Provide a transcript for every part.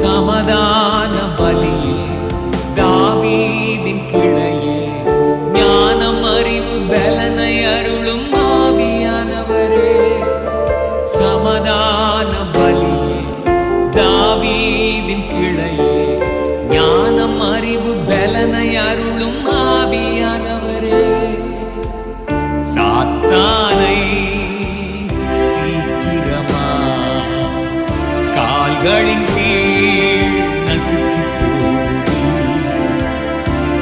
சமதான பலியே தாவீதின் கிளையே. ஞானம் அறிவு பலனை அருளும் ஆவியானவரே. சமதான பலியே தாவீதின் கிளையே. ஞானம் அறிவு பலனை அருளும் கால்களின் கீழ் நசுக்கி போடுது.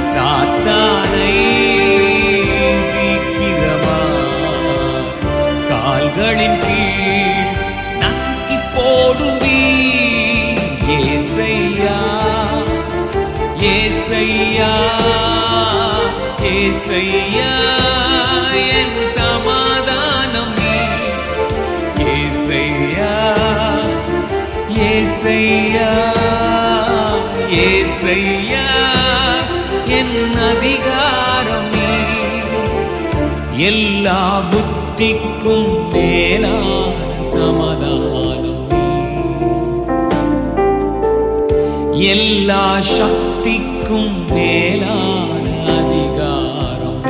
சாத்தானை சீக்கிரமா கால்களின் கீழ் நசுக்கி போடுவீர். ஏசையா ஏசையா ஏசையா. ஏசையா ஏசையா என் அதிகாரமே எல்லா புத்திக்கும் மேலான சமாதானம் எல்லா சக்திக்கும் மேலான அதிகாரம்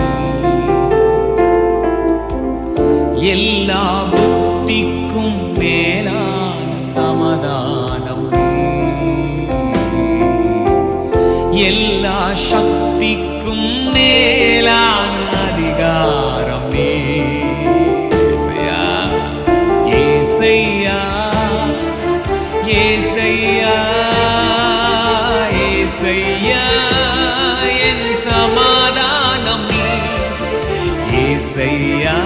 எல்லா புத்திக்கும் மேலான சமாதானம் எல்லா சக்திக்கும் மேலான அதிகாரம் நீ. ஏசையா ஏசையா ஏசையா என் சமாதானம் நீ. ஏசையா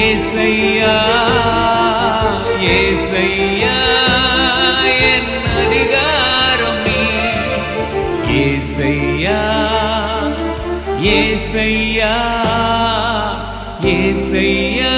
ஏசையா. ஏசையா என் அதிகாரம் நீ ஏசையா ஏசையா ஏசையா